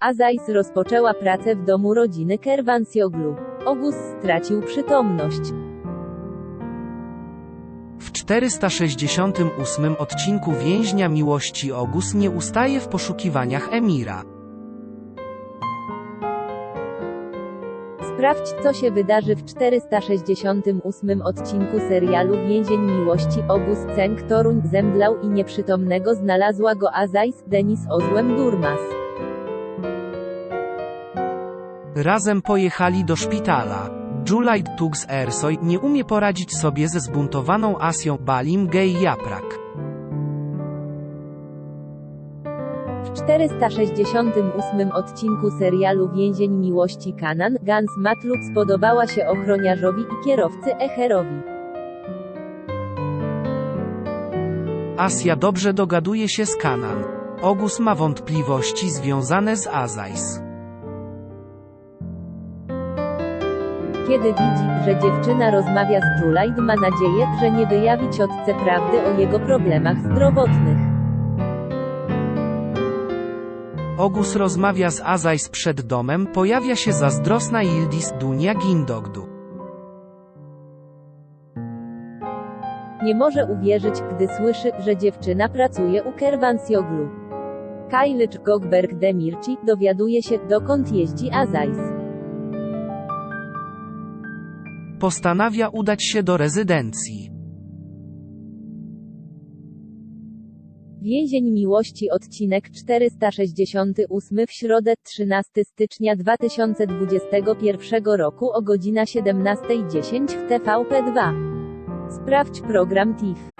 Azais rozpoczęła pracę w domu rodziny Kervansioglu. August stracił przytomność. W 468 odcinku Więźnia Miłości Ogus nie ustaje w poszukiwaniach Emira. Sprawdź, co się wydarzy w 468 odcinku serialu Więzień Miłości. August Ceng Toruń zemdlał i nieprzytomnego znalazła go Azais, Denis Ozłem Durmas. Razem pojechali do szpitala. Juliet Tugs Ersoy nie umie poradzić sobie ze zbuntowaną Asją Balim Gej Japrak. W 468 odcinku serialu Więzień Miłości Kanan, Gans Matlub spodobała się ochroniarzowi i kierowcy Echerowi. Asja dobrze dogaduje się z Kanan. Ogus ma wątpliwości związane z Azais. Kiedy widzi, że dziewczyna rozmawia z Juliet ma nadzieję, że nie wyjawi ciotce prawdy o jego problemach zdrowotnych. Ogus rozmawia z Azais przed domem, pojawia się zazdrosna Yildiz Dunia Gindogdu. Nie może uwierzyć, gdy słyszy, że dziewczyna pracuje u Kervansioglu. Kailicz Gogberg Demirci dowiaduje się, dokąd jeździ Azais. Postanawia udać się do rezydencji. Więzień Miłości odcinek 468 w środę 13 stycznia 2021 roku o godzina 17.10 w TVP2. Sprawdź program TIFF.